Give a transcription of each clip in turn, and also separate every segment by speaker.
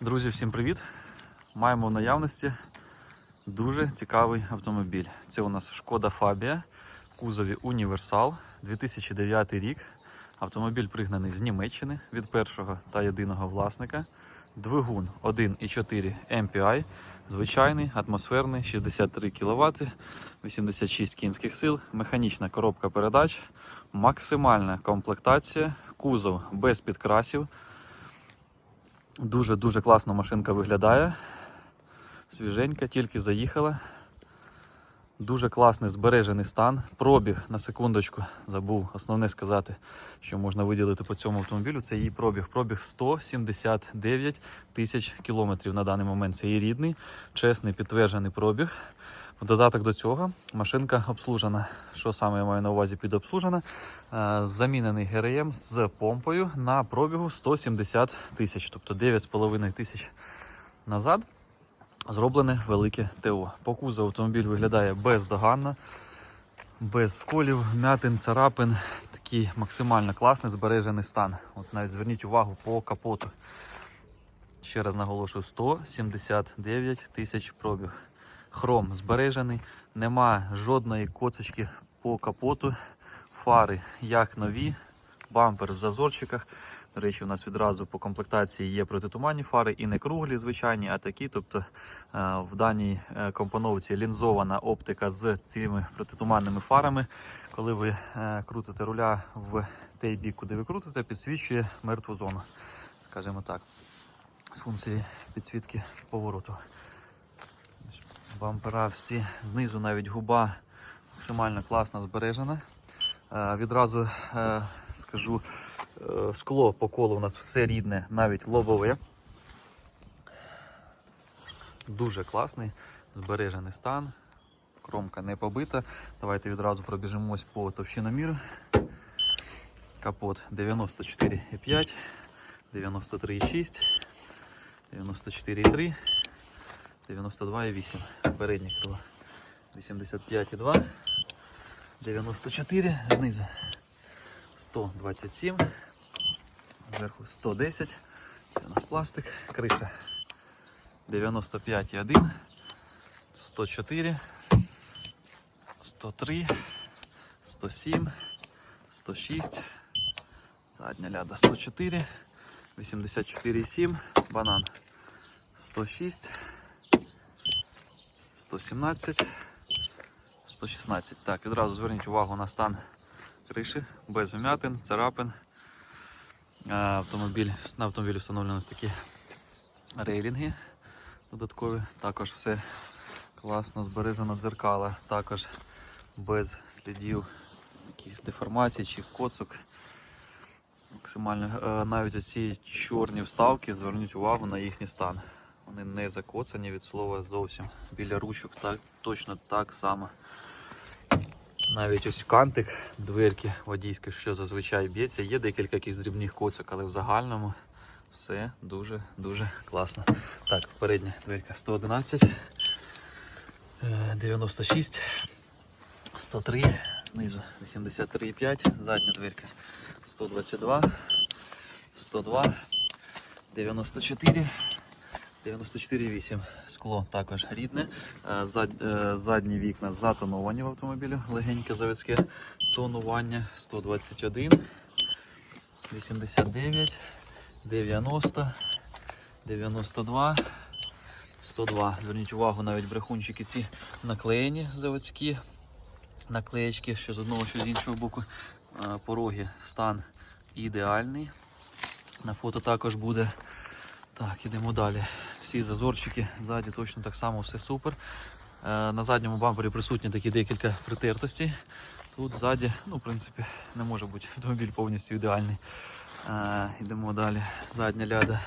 Speaker 1: Друзі, всім привіт! Маємо в наявності дуже цікавий автомобіль. Це у нас Шкода Фабія, в кузові Універсал, 2009 рік. Автомобіль пригнаний з Німеччини від першого та єдиного власника. Двигун 1,4 MPI, звичайний, атмосферний, 63 кВт, 86 кінських сил, механічна коробка передач, максимальна комплектація, кузов без підкрасів. Дуже-дуже класно машинка виглядає. Свіженька, тільки заїхала. Дуже класний збережений стан. Пробіг на секундочку. Забув основне сказати, що можна виділити по цьому автомобілю. Це її пробіг. Пробіг 179 тисяч кілометрів на даний момент. Це її рідний, чесний, підтверджений пробіг. В додаток до цього машинка обслужена. Що саме я маю на увазі під обслужена? Е, Замінений ГРМ з помпою на пробігу 170 тисяч, тобто 9,5 тисяч назад. Зроблене велике ТО. По кузову автомобіль виглядає бездоганно, без сколів, м'ятин, царапин. Такий максимально класний збережений стан. От навіть зверніть увагу по капоту. Ще раз наголошую: 179 тисяч пробіг. Хром збережений, нема жодної коцочки по капоту. Фари як нові, бампер в зазорчиках. До речі, у нас відразу по комплектації є протитуманні фари і не круглі, звичайні, а такі. Тобто е, в даній е, компоновці лінзована оптика з цими протитуманними фарами. Коли ви е, крутите руля в той бік, куди ви крутите, підсвічує мертву зону, скажімо так, з функції підсвітки повороту. Бампера всі знизу навіть губа максимально класно збережена. Е, Відразу е, скажу, е, скло по колу у нас все рідне, навіть лобове. Дуже класний, збережений стан. Кромка не побита. Давайте відразу пробіжимось по товщиноміру. Капот 94,5, 93,6, 94,3, 92,8. Переднє крило. 85,2. 94 знизу 127, зверху 110, це у нас пластик, криша 95,1, 104, 103, 107, 106, задня ляда 104, 84,7, банан 106, 117, 116. Так, відразу зверніть увагу на стан криші, без вмятин, царапин. Е, Автомобіль, на автомобілі встановлені такі рейлінги додаткові. Також все класно збережено дзеркала, також без слідів якихось деформацій чи коцок. Максимально Е, навіть оці чорні вставки, зверніть увагу на їхній стан. Вони не закоцані від слова зовсім. Біля ручок так, точно так само. Навіть ось кантик дверки водійські, що зазвичай б'ється. Є декілька якихось дрібних коцок, але в загальному все дуже-дуже класно. Так, передня дверка 111, е, 96, 103, знизу 83,5, задня дверка 122, 102, 94. 94,8. Скло також рідне. Е, зад- е, Задні вікна затоновані в автомобілі, легеньке заводське тонування 121, 89, 90, 92, 102. Зверніть увагу, навіть брехунчики ці наклеєні заводські наклеєчки, що з одного, що з іншого боку. Е, Пороги стан ідеальний. На фото також буде. Так, ідемо далі. Всі зазорчики ззаді точно так само все супер. Е, на задньому бампері присутні такі декілька притертостей. Тут ззаді, ну, в принципі, не може бути автомобіль повністю ідеальний. Е, йдемо далі. Задня ляда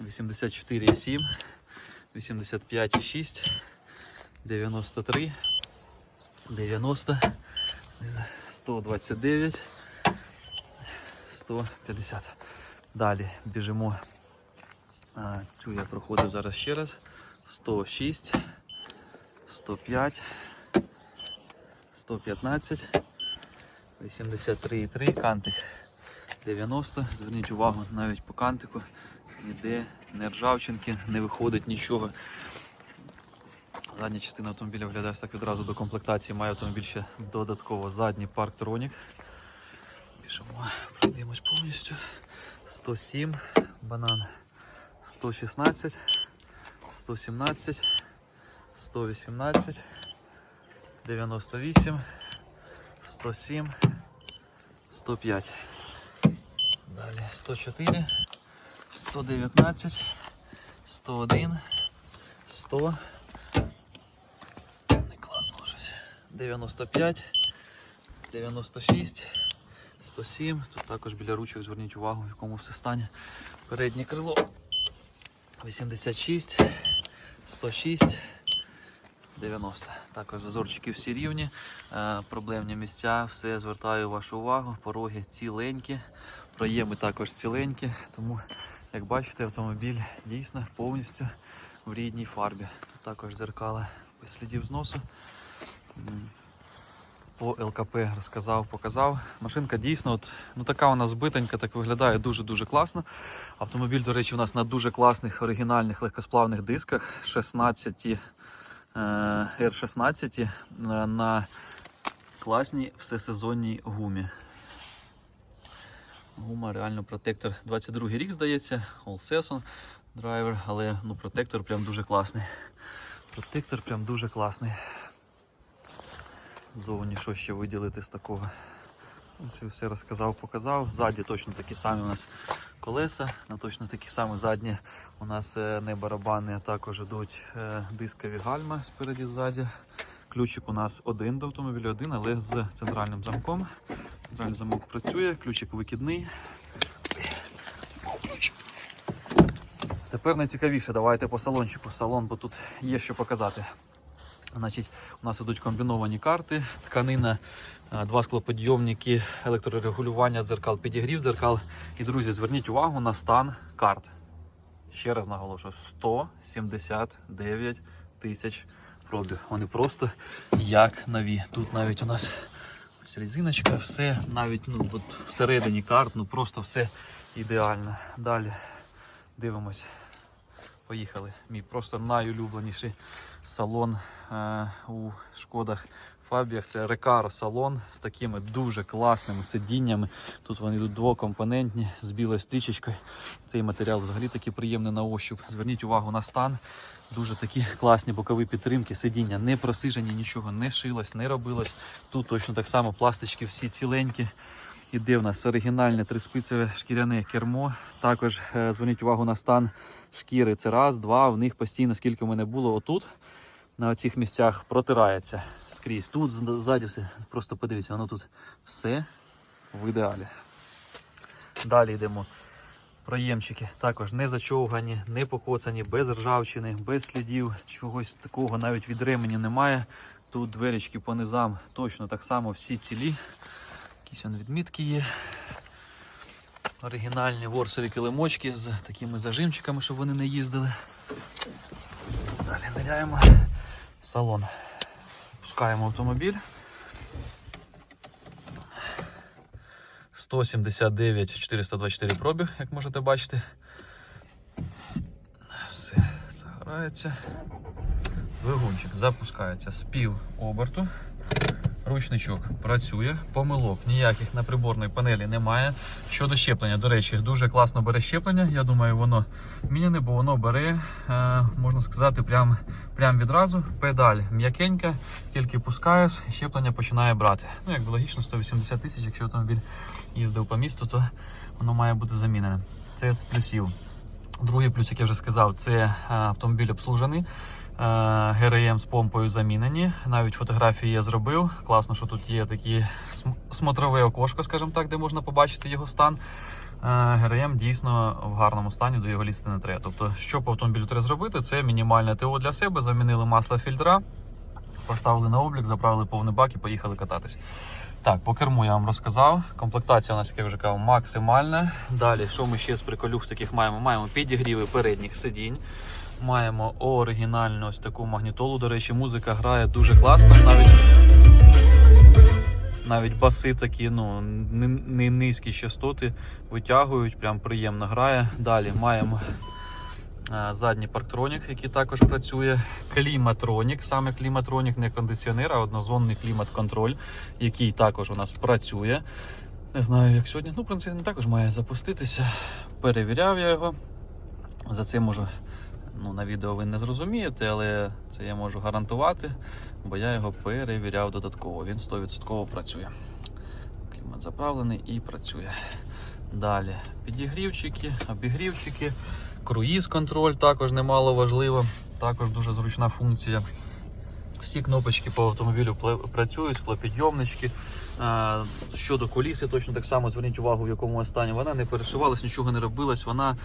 Speaker 1: 84,7, 85,6, 93, 90, 129, 150. Далі біжимо. Цю я проходив зараз ще раз. 106, 105, 115, 83,3, кантик 90. Зверніть увагу, навіть по кантику ніде не ржавчинки, не виходить нічого. Задня частина автомобіля виглядає так відразу до комплектації. Має автомобіль ще додатково задній парктронік. Біжимо, пройдемось повністю. 107, банан 116, 117, 118, 98, 107, 105. Далі 104, 119, 101, 100. Не класно щось. 95, 96, 107. Тут також біля ручок зверніть увагу, в якому все стані. Переднє крило. 86, 106, 90. Також зазорчики всі рівні. Е, проблемні місця, все звертаю вашу увагу. Пороги ціленькі, проєми також ціленькі. Тому, як бачите, автомобіль дійсно повністю в рідній фарбі. Тут також дзеркала без слідів зносу. По ЛКП розказав, показав. Машинка дійсно, от, ну така вона збитенька, так виглядає дуже-дуже класно. Автомобіль, до речі, у нас на дуже класних оригінальних легкосплавних дисках 16 е, R16 е, на класній всесезонній гумі. Гума реально протектор 22 рік, здається, All Season драйвер, але ну, протектор прям дуже класний. Протектор прям дуже класний. Зовні що ще виділити з такого. Це все розказав, показав. Ззаді точно такі самі у нас колеса, на точно такі самі задні у нас е, не барабани, а також йдуть е, дискові гальма спереді ззаді. Ключик у нас один до автомобіля, один, але з центральним замком. Центральний замок працює, ключик викидний. Тепер найцікавіше, давайте по салончику. Салон, бо тут є що показати. Значить, у нас ідуть комбіновані карти, тканина, а, два склоподйомники, електрорегулювання дзеркал, підігрів дзеркал. І, друзі, зверніть увагу на стан карт. Ще раз наголошую: 179 тисяч пробіг. Вони просто як нові. Тут навіть у нас ось резиночка, все, навіть ну, от всередині карт, ну просто все ідеально. Далі дивимось. Поїхали. Мій просто найулюбленіший салон е, у шкодах Фабіях. Це Recaro салон з такими дуже класними сидіннями. Тут вони йдуть двокомпонентні з білою стрічечкою. Цей матеріал взагалі такий приємний на ощуп. Зверніть увагу на стан. Дуже такі класні бокові підтримки, сидіння не просижені, нічого не шилось, не робилось. Тут точно так само пластички всі ціленькі. Іде в нас оригінальне триспицеве шкіряне кермо. Також е, зверніть увагу на стан шкіри. Це раз, два. В них постійно, скільки в мене було отут, на цих місцях протирається скрізь. Тут ззаді все. Просто подивіться, воно тут все в ідеалі. Далі йдемо. Проємчики також не зачовгані, не покоцані, без ржавчини, без слідів, чогось такого навіть від ремені немає. Тут дверечки по низам точно так само всі цілі. Якісь он відмітки є. Оригінальні ворсові килимочки з такими зажимчиками, щоб вони не їздили. Далі ниряємо в салон. Пускаємо автомобіль. 179 424 пробіг, як можете бачити. Все загорається. Двигунчик запускається з пів оберту. Ручничок працює, помилок ніяких на приборній панелі немає. Щодо щеплення, до речі, дуже класно бере щеплення. Я думаю, воно міняне, бо воно бере, е, можна сказати, прям, прям відразу. Педаль м'якенька, тільки пускаєш, щеплення починає брати. Ну, якби логічно, 180 тисяч, якщо автомобіль їздив по місту, то воно має бути замінене. Це з плюсів. Другий плюс, як я вже сказав, це е, автомобіль обслужений. ГРМ з помпою замінені. Навіть фотографії я зробив. Класно, що тут є такі смотрове окошко, скажімо так, де можна побачити його стан. ГРМ дійсно в гарному стані, до його лізти не треба. Тобто, що по автомобілю треба зробити, це мінімальне ТО для себе, замінили масло фільтра, поставили на облік, заправили повний бак і поїхали кататись. Так, по керму я вам розказав. Комплектація у нас, як я вже казав, максимальна. Далі, що ми ще з приколюх таких маємо? Маємо підігріви передніх сидінь. Маємо оригінальну ось таку магнітолу. До речі, музика грає дуже класно. Навіть навіть баси такі, ну, не, низькі частоти витягують, прям приємно грає. Далі маємо е, задній парктронік, який також працює. Кліматронік, саме кліматронік, не кондиціонер, а однозонний клімат-контроль, який також у нас працює. Не знаю, як сьогодні. Ну, в принципі, він також має запуститися. Перевіряв я його. За це можу. Ну, на відео ви не зрозумієте, але це я можу гарантувати, бо я його перевіряв додатково. Він 100% працює. Клімат заправлений і працює. Далі підігрівчики, обігрівчики, круїз контроль також немало важливо, також дуже зручна функція. Всі кнопочки по автомобілю працюють, склопідйомнички. Щодо коліси, точно так само зверніть увагу, в якому стані. Вона не перешивалась, нічого не робилась. Вона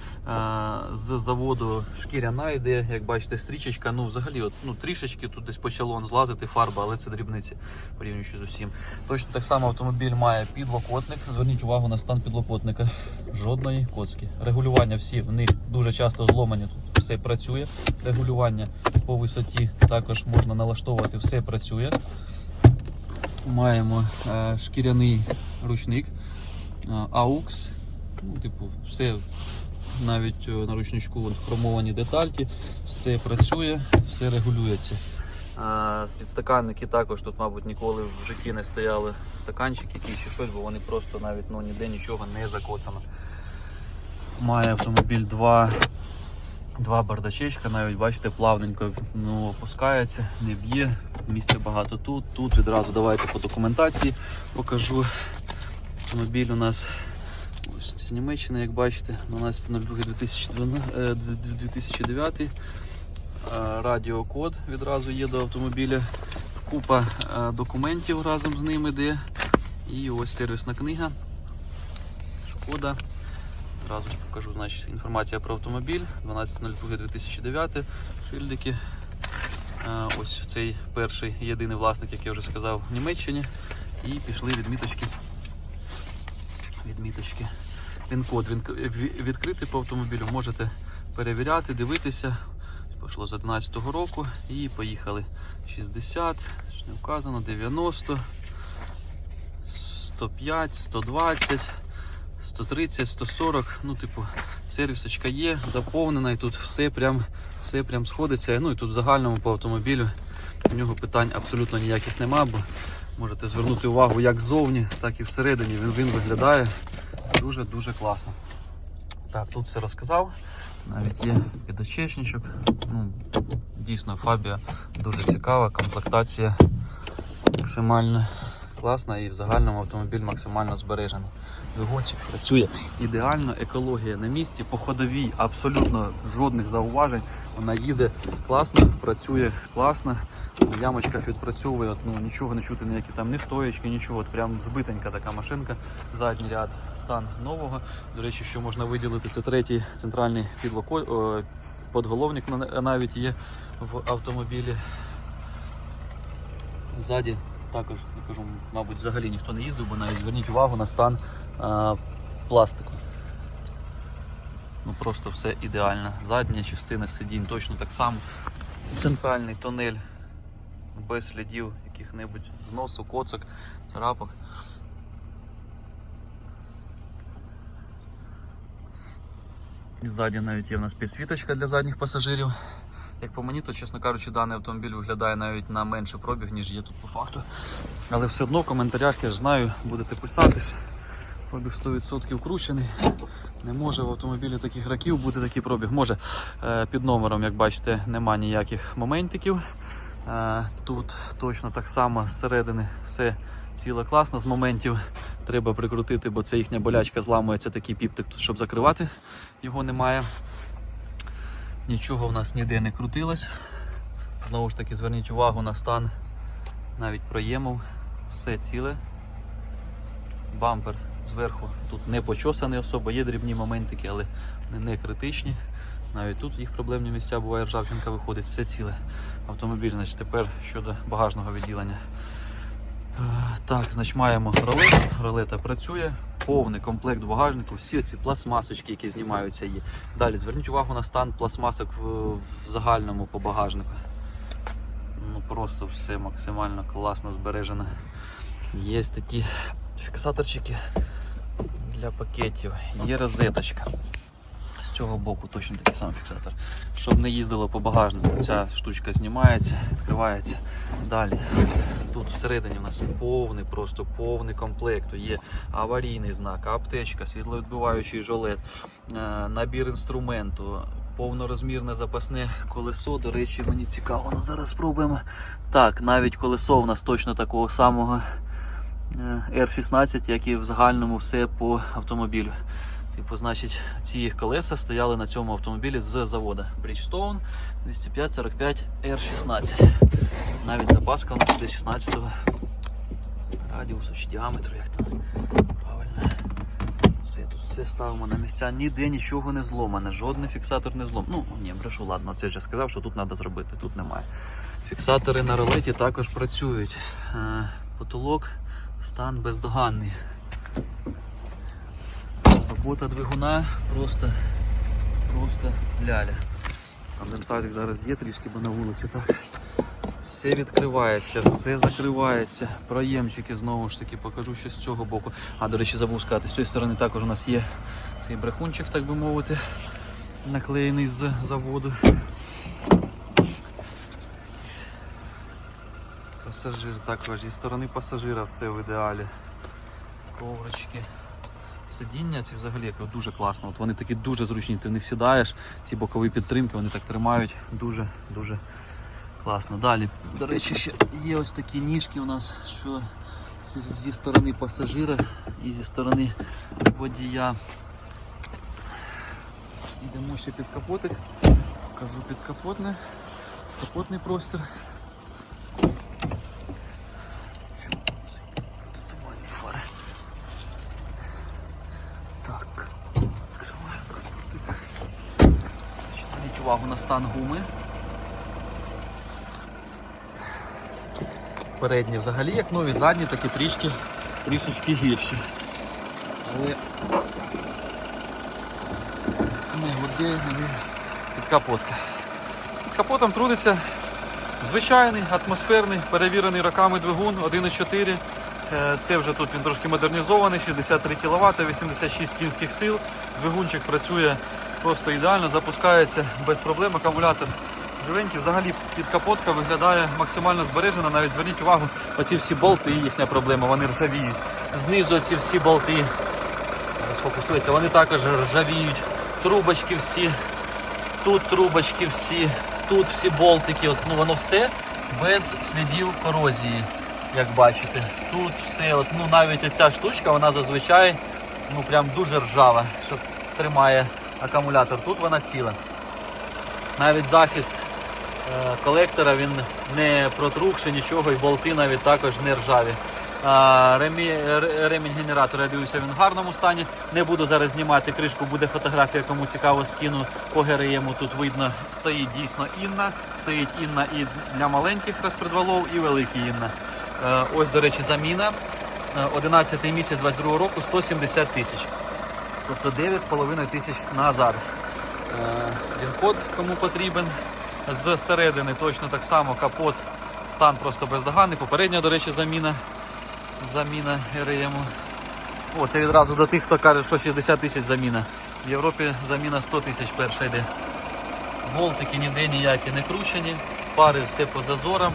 Speaker 1: з заводу шкіряна йде, як бачите, стрічечка. Ну, взагалі, от, ну, трішечки тут десь почало злазити фарба, але це дрібниці порівнюючи з усім. Точно так само автомобіль має підлокотник. Зверніть увагу на стан підлокотника. Жодної коцки. Регулювання всі в них дуже часто зломані. Тут все працює. Регулювання по висоті також можна налаштовувати, все працює. Маємо е, шкіряний ручник е, AUX. Ну, типу, все навіть е, на ручничку хромовані детальки, все працює, все регулюється. Підстаканники також тут, мабуть, ніколи в житті не стояли стаканчики якісь чи щось, бо вони просто навіть ну, ніде нічого не закоцано. Має автомобіль два, два бардачечка, навіть бачите, плавненько ну, опускається, не б'є. Місця багато тут. Тут відразу давайте по документації покажу. Автомобіль у нас ось з Німеччини, як бачите, 12.02.2009. Е, Радіокод відразу є до автомобіля. Купа е, документів разом з ним іде. І ось сервісна книга. Шкода. Одразу ж покажу значить, інформація про автомобіль 12.02.2009. Шильдики. Е, Ось цей перший єдиний власник, як я вже сказав, в Німеччині. І пішли відміточки. Відміточки. Він відкритий по автомобілю. Можете перевіряти, дивитися. Пішло з 11 року і поїхали. 60, не вказано, 90, 105, 120. 130, 140, ну, типу, сервісочка є, заповнена, і тут все прям, все прям сходиться. Ну і тут в загальному по автомобілю у нього питань абсолютно ніяких нема, бо можете звернути увагу як ззовні, так і всередині. Він, він виглядає дуже-дуже класно. Так, тут все розказав. Навіть є підочечничок. Ну, дійсно, Фабія дуже цікава, комплектація максимально класна і в загальному автомобіль максимально збережений. Двигунчик працює ідеально, екологія на місці, по ходовій абсолютно жодних зауважень. Вона їде класно, працює класно. В ямочках відпрацьовує, ну, нічого не чути, ніякі там не стоячки, нічого. От прям збитенька така машинка. Задній ряд стан нового. До речі, що можна виділити, це третій центральний підлоко... подголовник навіть є в автомобілі. Ззаді також, кажу, мабуть, взагалі ніхто не їздив, бо навіть зверніть увагу на стан а, пластику. Ну просто все ідеально. Задня частина сидінь точно так само. Центральний тунель без слідів яких-небудь зносу, коцок, царапок. І ззаді навіть є в нас підсвіточка для задніх пасажирів. Як по мені, то, чесно кажучи, даний автомобіль виглядає навіть на менший пробіг, ніж є тут по факту. Але все одно в коментарях, я ж знаю, будете писати. Пробіг 100% кручений. Не може в автомобілі таких раків бути такий пробіг. Може е, під номером, як бачите, нема ніяких моментиків. Е, Тут точно так само зсередини все ціле класно. З моментів треба прикрутити, бо це їхня болячка зламується такий піптик, щоб закривати його немає. Нічого в нас ніде не крутилось. Знову ж таки, зверніть увагу на стан навіть проємов. Все ціле. Бампер зверху тут не почосаний особо, є дрібні моментики, але не критичні. Навіть тут їх проблемні місця буває ржавчинка виходить, все ціле. Автомобіль, значить, тепер щодо багажного відділення. Е, Так, значить, маємо ролет. Ролета працює, повний комплект багажнику, всі ці пластмасочки, які знімаються є. Далі зверніть увагу на стан пластмасок в, в загальному по багажнику. Ну просто все максимально класно збережено. Є такі фіксаторчики для пакетів, є розеточка. З цього боку точно такий самий фіксатор. Щоб не їздило по багажнику, ця штучка знімається, відкривається. Далі. Тут всередині у нас повний, просто повний комплект. Є аварійний знак, аптечка, світловідбиваючий жилет, е, набір інструменту, повнорозмірне запасне колесо. До речі, мені цікаво. Ну, зараз спробуємо. Так, навіть колесо у нас точно такого самого R16, як і в загальному все по автомобілю. Типу, значить, ці колеса стояли на цьому автомобілі з завода. Bridgestone 205-45 R16. Навіть запаска у нас буде 16 радіусу чи діаметру, як там правильно. Все, тут все ставимо на місця, ніде нічого не зломане, жодний фіксатор не злом. Ну, ні, брешу, ладно, це вже сказав, що тут треба зробити, тут немає. Фіксатори на ролеті також працюють. Е, Потолок, стан бездоганний. Робота двигуна просто, просто ляля. Конденсатик зараз є трішки, бо на вулиці так. Все відкривається, все закривається. Проємчики знову ж таки покажу ще з цього боку. А, до речі, забув сказати, з цієї сторони також у нас є цей брехунчик, так би мовити, наклеєний з заводу. Пасажир також зі сторони пасажира все в ідеалі. Коврички. Сидіння ці взагалі дуже класно. От вони такі дуже зручні, ти в них сідаєш, ці бокові підтримки, вони так тримають дуже-дуже класно. Далі, до речі, ще є ось такі ніжки у нас, що зі- сторони пасажира і зі сторони водія. Йдемо ще під капотик. Покажу під капотне. Капотний простір. Чому це тут туманні фари? Так, відкриваємо капотик. Зверніть увагу на стан гуми. Передні взагалі як нові, задні, так і трішки трішечки гірші. Але не води, не підкапотка. Під капотом трудиться звичайний, атмосферний, перевірений роками двигун 1.4. Е, Це вже тут він трошки модернізований, 63 кВт, 86 кінських сил. Двигунчик працює просто ідеально, запускається без проблем. Акумулятор живенький. Взагалі підкапотка виглядає максимально збережена. Навіть зверніть увагу, оці всі болти і їхня проблема, вони ржавіють. Знизу ці всі болти зараз фокусується, вони також ржавіють. Трубочки всі, тут трубочки всі, тут всі болтики. От, ну, воно все без слідів корозії, як бачите. Тут все, от, ну, навіть оця штучка, вона зазвичай ну, прям дуже ржава, що тримає акумулятор. Тут вона ціла. Навіть захист е, колектора він не протрухши нічого, і болти навіть також не ржаві. Ремі, ремінь генератора, я дивлюся, він в гарному стані. Не буду зараз знімати кришку, буде фотографія, кому цікаво, скину по ГРМу. Тут видно, стоїть дійсно інна. Стоїть інна і для маленьких розпредвалов, і великий інна. Е, ось, до речі, заміна. Е, 11 місяць 22 року 170 тисяч. Тобто 9,5 тисяч назад. Е, Він-код кому потрібен. З середини точно так само капот, стан просто бездоганний. Попередня, до речі, заміна. Заміна РМу. О, це відразу до тих, хто каже, що 60 тисяч заміна. В Європі заміна 100 тисяч перша йде. Болтики ніде ніякі не кручені, пари все по зазорам.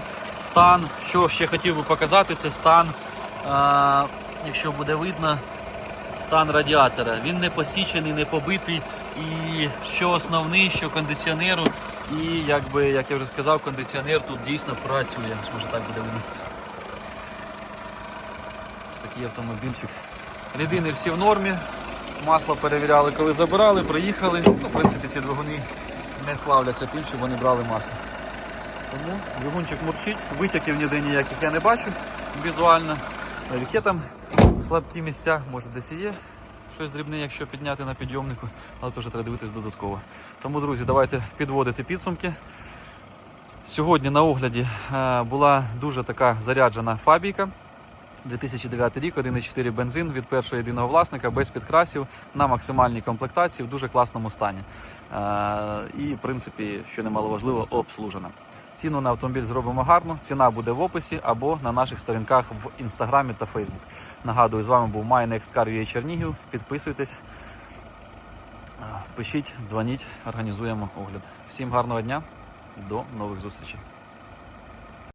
Speaker 1: Стан, що ще хотів би показати, це стан, а, якщо буде видно, стан радіатора. Він не посічений, не побитий. І що основний, що кондиціонеру. І якби, як я вже сказав, кондиціонер тут дійсно працює. Може так буде видно. Ось такий автомобільчик. Рідини всі в нормі. Масло перевіряли, коли забирали, приїхали. Ну, в принципі, ці двигуни не славляться тим, щоб вони брали масло. Тому двигунчик мурчить, витяків ніде ніяких я не бачу візуально. Там слабкі місця, може десь і є щось дрібне, якщо підняти на підйомнику, але теж треба дивитись додатково. Тому, друзі, давайте підводити підсумки. Сьогодні на огляді е, була дуже така заряджена фабійка. 2009 рік, 1,4 бензин від першого єдиного власника, без підкрасів, на максимальній комплектації, в дуже класному стані. Е, І, в принципі, що немало важливо, обслужена. Ціну на автомобіль зробимо гарно. Ціна буде в описі або на наших сторінках в інстаграмі та Фейсбук. Нагадую, з вами був MyNextCar.ua Чернігів. Підписуйтесь, пишіть, дзвоніть, організуємо огляд. Всім гарного дня, до нових зустрічей.